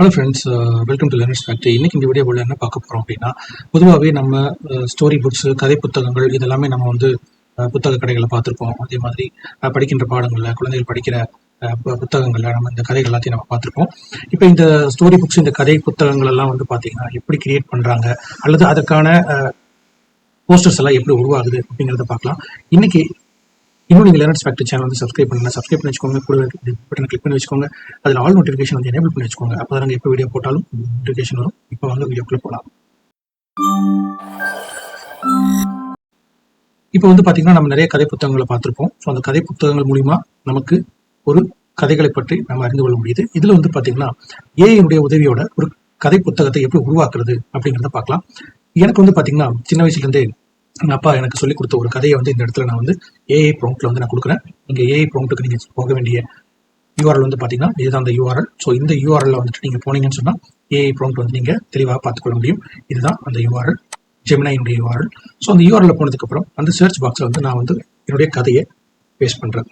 Hello friends welcome to learners factory இன்னைக்கு இந்த video என்ன பார்க்க போகிறோம் அப்படின்னா பொதுவாகவே நம்ம uh, ஸ்டோரி புக்ஸு கதை புத்தகங்கள் இதெல்லாமே நம்ம வந்து uh, புத்தக கடைகளில் பார்த்துருப்போம். அதே மாதிரி uh, படிக்கின்ற பாடங்களில் குழந்தைகள் படிக்கிற புத்தகங்களில் நம்ம இந்த கதைகள் எல்லாத்தையும் நம்ம பார்த்துருப்போம். இப்போ இந்த ஸ்டோரி புக்ஸ் இந்த கதை புத்தகங்கள் எல்லாம் வந்து பார்த்தீங்கன்னா எப்படி கிரியேட் பண்ணுறாங்க அல்லது அதற்கான போஸ்டர்ஸ் எல்லாம் எப்படி உருவாகுது அப்படிங்கிறத பார்க்கலாம். இன்னைக்கு இன்னும் நீங்கள் லேர்னர்ஸ் ஃபேக்டரி சேனல் வந்து சப்ஸ்கிரைப் பண்ணுங்க. சப்ஸ்கிரைப் பண்ணி வச்சுக்கோங்க. கூட பட்டன் கிளிக் பண்ணி வச்சுக்கோங்க. அதில் ஆல் நோட்டிஃபிகேஷன் வந்து எனேபிள் பண்ணி வச்சுக்கோங்க. அப்போ தான் நாங்கள் எப்போ வீடியோ போட்டாலும் நோட்டிஃபிகேஷன் வரும். இப்போ வந்து வீடியோக்குள்ளே போகலாம் இப்போ வந்து பார்த்தீங்கன்னா நம்ம நிறைய கதை புத்தகங்களை பார்த்துருப்போம். ஸோ அந்த கதை புத்தகங்கள் மூலிமா நமக்கு ஒரு கதைகளை பற்றி நம்ம அறிந்து கொள்ள முடியுது. இதில் வந்து பார்த்தீங்கன்னா ஏஐனுடைய உதவியோட ஒரு கதை புத்தகத்தை எப்படி உருவாக்குறது அப்படிங்கிறத பார்க்கலாம். எனக்கு வந்து பார்த்தீங்கன்னா சின்ன வயசுலேருந்தே எங்கள் அப்பா எனக்கு சொல்லிக் கொடுத்த ஒரு கதையை வந்து இந்த இடத்துல நான் வந்து ஏஐ ப்ராம்ப்ட்ல வந்து நான் கொடுக்குறேன். நீங்கள் ஏஐ ப்ராம்ப்ட்டுக்கு நீங்கள் போக வேண்டிய யூஆர்எல் வந்து பார்த்தீங்கன்னா இதுதான் அந்த யூஆர்எல் ஸோ இந்த யூஆர்எல்ல வந்துட்டு நீங்கள் போனீங்கன்னு சொன்னால் ஏஐ ப்ராம்ப்ட் வந்து நீங்கள் தெளிவாக பார்த்துக்கொள்ள முடியும். இதுதான் அந்த யூஆர்எல் ஜெமினாயினுடைய யூஆர்எல் ஸோ அந்த யூஆர்எல் போனதுக்கப்புறம் அந்த சர்ச் பாக்ஸில் வந்து நான் வந்து என்னுடைய கதையை பேஸ்ட் பண்ணுறேன்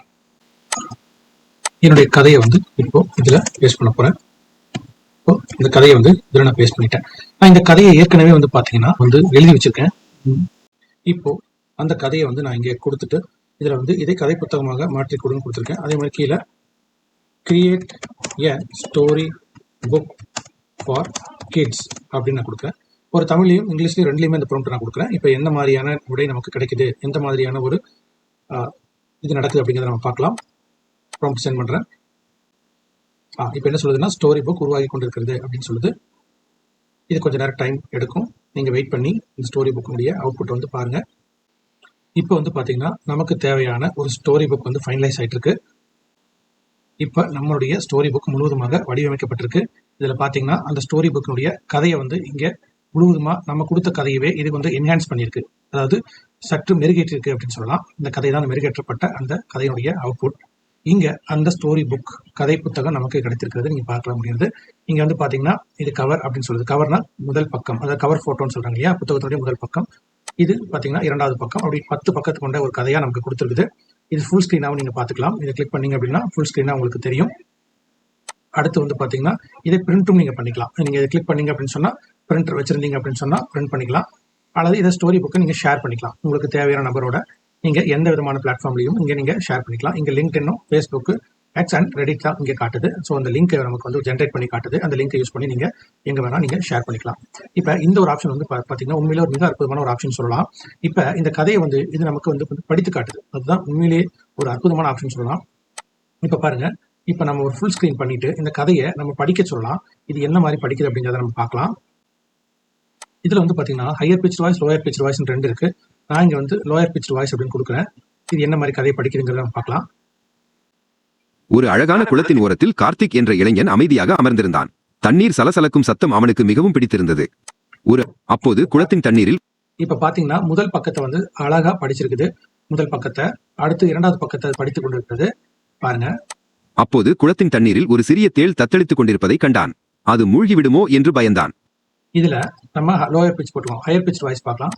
என்னுடைய கதையை வந்து இப்போ இதில் பேஸ்ட் பண்ண போகிறேன் இப்போ இந்த கதையை வந்து இதில் நான் பேஸ்ட் பண்ணிட்டேன். நான் இந்த கதையை ஏற்கனவே வந்து பார்த்தீங்கன்னா வந்து எழுதி வச்சிருக்கேன். இப்போது இப்போ அந்த கதையை வந்து நான் இங்கே கொடுத்துட்டு இதில் வந்து இதை கதை புத்தகமாக மாற்றி கொடுன்னு கொடுத்துருக்கேன். அதே மாதிரி கீழே create a story book for kids அப்படின்னு நான் கொடுக்குறேன். ஒரு தமிழ்லையும் இங்கிலீஷ்லையும் ரெண்டுலையுமே இந்த ப்ராம்ப்ட் நான் கொடுக்குறேன். இப்போ எந்த மாதிரியான உடை நமக்கு கிடைக்குது? எந்த மாதிரியான ஒரு இது நடக்குது அப்படிங்கிறத நம்ம பார்க்கலாம். ப்ராம்ப்ட் சென்ட் பண்ணுறேன் ஆ இப்போ என்ன சொல்லுதுன்னா ஸ்டோரி புக் உருவாகி கொண்டிருக்கிறது அப்படின்னு சொல்லுது. இது கொஞ்சம் நேரம் டைம் எடுக்கும். நீங்கள் வெயிட் பண்ணி இந்த ஸ்டோரி புக்கினுடைய அவுட்புட் வந்து பாருங்கள் இப்போ வந்து பார்த்தீங்கன்னா நமக்கு தேவையான ஒரு ஸ்டோரி புக் வந்து ஃபைனலைஸ் ஆகிட்டுருக்கு இப்போ நம்மளுடைய ஸ்டோரி புக் முழுவதுமாக வடிவமைக்கப்பட்டிருக்கு. இதில் பார்த்தீங்கன்னா அந்த ஸ்டோரி புக்கினுடைய கதையை வந்து இங்கே முழுவதுமாக நம்ம கொடுத்த கதையவே இது வந்து என்ஹான்ஸ் பண்ணியிருக்கு. அதாவது சற்று மெருகேற்றிருக்கு அப்படின்னு சொல்லலாம். இந்த கதை தான் மெருகேற்றப்பட்ட அந்த கதையினுடைய அவுட்புட் இங்கே அந்த ஸ்டோரி புக் கதை புத்தகம் நமக்கு கிடைத்திருக்கிறது நீங்கள் பார்க்க முடியுது. இங்கே வந்து பார்த்தீங்கன்னா இது கவர் அப்படின்னு சொல்லுது கவர்னா முதல் பக்கம் அதாவது கவர் ஃபோட்டோன்னு சொல்கிறாங்க இல்லையா? புத்தகத்தினுடைய முதல் பக்கம். இது பார்த்தீங்கன்னா இரண்டாவது பக்கம். அப்படி பத்து பக்கத்து கொண்ட ஒரு கதையாக நமக்கு கொடுத்துருக்குது. இது ஃபுல் ஸ்க்ரீனாகவும் நீங்கள் பார்த்துக்கலாம். இதை கிளிக் பண்ணீங்க அப்படின்னா ஃபுல் ஸ்க்ரீனாக உங்களுக்கு தெரியும். அடுத்து வந்து பார்த்தீங்கன்னா இதை பிரிண்ட்டும் நீங்கள் பண்ணிக்கலாம். நீங்கள் இதை கிளிக் பண்ணீங்க அப்படின்னு சொன்னால் பிரிண்டர் வச்சுருந்தீங்க அப்படின்னு சொன்னால் பிரிண்ட் பண்ணிக்கலாம். அல்லது இதை ஸ்டோரி புக்கை நீங்கள் ஷேர் பண்ணிக்கலாம். உங்களுக்கு தேவையான நபரோட நீங்கள் எந்த விதமான பிளாட்ஃபார்ம்லையும் இங்கே நீங்கள் ஷேர் பண்ணிக்கலாம். இங்கே லிங்க் இன்னும் ஃபேஸ்புக்கு எக்ஸ் அண்ட் ரெடிட் தான் இங்கே காட்டுது. ஸோ அந்த லிங்கை நமக்கு வந்து ஜென்ரேட் பண்ணி காட்டுது. அந்த லிங்கை யூஸ் பண்ணி நீங்கள் எங்கே வேணால் நீங்கள் ஷேர் பண்ணிக்கலாம். இப்போ இந்த ஒரு ஆப்ஷன் வந்து பார்த்தீங்கன்னா உண்மையிலே ஒரு மிக அற்புதமான ஒரு ஆப்ஷன் சொல்லலாம். இப்போ இந்த கதையை வந்து இது நமக்கு வந்து படித்து காட்டுது. அதுதான் உண்மையிலேயே ஒரு அற்புதமான ஆப்ஷன் சொல்லலாம். இப்போ பாருங்கள் இப்போ நம்ம ஒரு ஃபுல் ஸ்க்ரீன் பண்ணிட்டு இந்த கதையை நம்ம படிக்க சொல்லலாம். இது என்ன மாதிரி படிக்குது அப்படிங்கிறத நம்ம பார்க்கலாம். இதில் வந்து பார்த்தீங்கன்னா higher pitch voice lower pitch voice ரெண்டு இருக்குது நான் இங்க வந்து லோயர் பிச் வாய்ஸ் அப்படின்னு கொடுக்குறேன். இது என்ன மாதிரி கதையை படிக்குதுங்கிறத நம்ம பார்க்கலாம். ஒரு அழகான குளத்தின் ஓரத்தில் கார்த்திக் என்ற இளைஞன் அமைதியாக அமர்ந்திருந்தான். தண்ணீர் சலசலக்கும் சத்தம் அவனுக்கு மிகவும் பிடித்திருந்தது. ஒரு அப்போது குளத்தின் தண்ணீரில் இப்ப பாத்தீங்கன்னா முதல் பக்கத்தை வந்து அழகா படிச்சிருக்குது. முதல் பக்கத்தை அடுத்து இரண்டாவது பக்கத்தை படித்துக் கொண்டிருக்கிறது. பாருங்க. அப்போது குளத்தின் தண்ணீரில் ஒரு சிறிய தேள் தத்தளித்துக் கொண்டிருப்பதை கண்டான். அது மூழ்கிவிடுமோ என்று பயந்தான். இதுல நம்ம லோயர் பிச் போட்டுருவோம். ஹையர் பிச் வாய்ஸ் பார்க்கலாம்.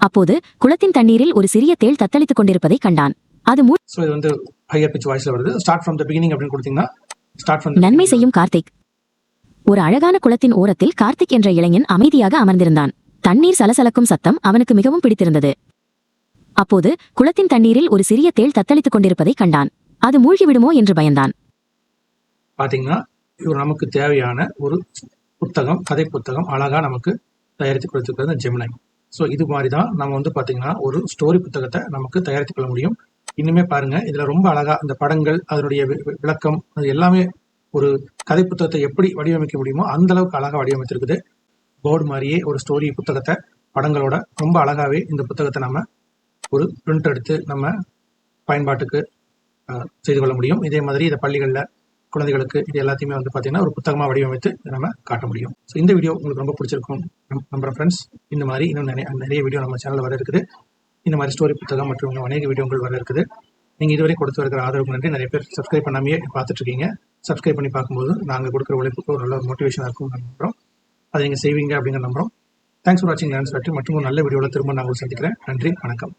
அப்போது குளத்தின் தண்ணீரில் ஒரு சிறிய தேள் தத்தளித்துக் கொண்டிருப்பதை கண்டான். அது மூ- ஸோ இது வந்து ஹையர் பிச் வாய்ஸ்ல வருது. ஸ்டார்ட் ஃப்ரம் த பிகினிங் அப்படின்னு கொடுத்தீங்கன்னா ஸ்டார்ட் ஃப்ரம் நன்மை செய்யும் கார்த்திக். ஒரு அழகான குளத்தின் ஓரத்தில் கார்த்திக் என்ற இளைஞன் அமைதியாக அமர்ந்திருந்தான். தண்ணீர் சலசலக்கும் சத்தம் அவனுக்கு மிகவும் பிடித்திருந்தது. அப்போது குளத்தின் தண்ணீரில் ஒரு சிறிய தேள் தத்தளித்துக் கொண்டிருப்பதை கண்டான். அது மூழ்கிவிடுமோ என்று பயந்தான். பாத்தீங்கன்னா இவர் நமக்கு தேவையான ஒரு புத்தகம் கதை புத்தகம் அழகா நமக்கு தயாரித்து கொடுத்துருக்கிறது ஜெமினை ஸோ இது மாதிரி தான் நம்ம வந்து பார்த்தீங்கன்னா ஒரு ஸ்டோரி புத்தகத்தை நமக்கு தயாரித்துக் கொள்ள முடியும். இன்னுமே பாருங்க இதுல ரொம்ப அழகா அந்த படங்கள் அதனுடைய வி- விளக்கம் அது எல்லாமே ஒரு கதை புத்தகத்தை எப்படி வடிவமைக்க முடியுமோ அந்த அளவுக்கு அழகா வடிவமைத்திருக்குது. போர்டு மாதிரியே ஒரு ஸ்டோரி புத்தகத்தை படங்களோட ரொம்ப அழகாவே இந்த புத்தகத்தை நம்ம ஒரு பிரிண்ட் எடுத்து நம்ம பயன்பாட்டுக்கு செய்து கொள்ள முடியும். இதே மாதிரி இதை பள்ளிகளில் குழந்தைகளுக்கு இது எல்லாத்தையுமே வந்து பார்த்தீங்கன்னா ஒரு புத்தகமாக வடிவமைத்து இதை நம்ம காட்ட முடியும். ஸோ இந்த வீடியோ உங்களுக்கு ரொம்ப பிடிச்சிருக்கும். நம்- ஃப்ரெண்ட்ஸ் இந்த மாதிரி இன்னும் நிறைய நிறைய வீடியோ நம்ம சேனலில் வர இருக்குது. இந்த மாதிரி ஸ்டோரி புத்தகம் மற்றும் அநேக வீடியோங்கள் வர இருக்குது. நீங்கள் இதுவரை கொடுத்து வருகிற ஆதரவுக்கு நன்றி. நிறைய பேர் சப்ஸ்கிரைப் பண்ணாமையே பார்த்துட்டு இருக்கீங்க. சப்ஸ்கிரைப் பண்ணி பார்க்கும்போது நாங்கள் கொடுக்குற உழைப்புக்கு ஒரு நல்ல மோட்டிவேஷனாக இருக்கும் நம்புகிறோம் அதை நீங்கள் செய்வீங்க அப்படிங்கிற நம்புறோம். தேங்க்ஸ் ஃபார் வாட்சிங் லேன்ஸ் மற்றும் ஒரு நல்ல வீடியோவில் திரும்ப நான் உங்களுக்கு சந்திக்கிறேன். நன்றி. வணக்கம்.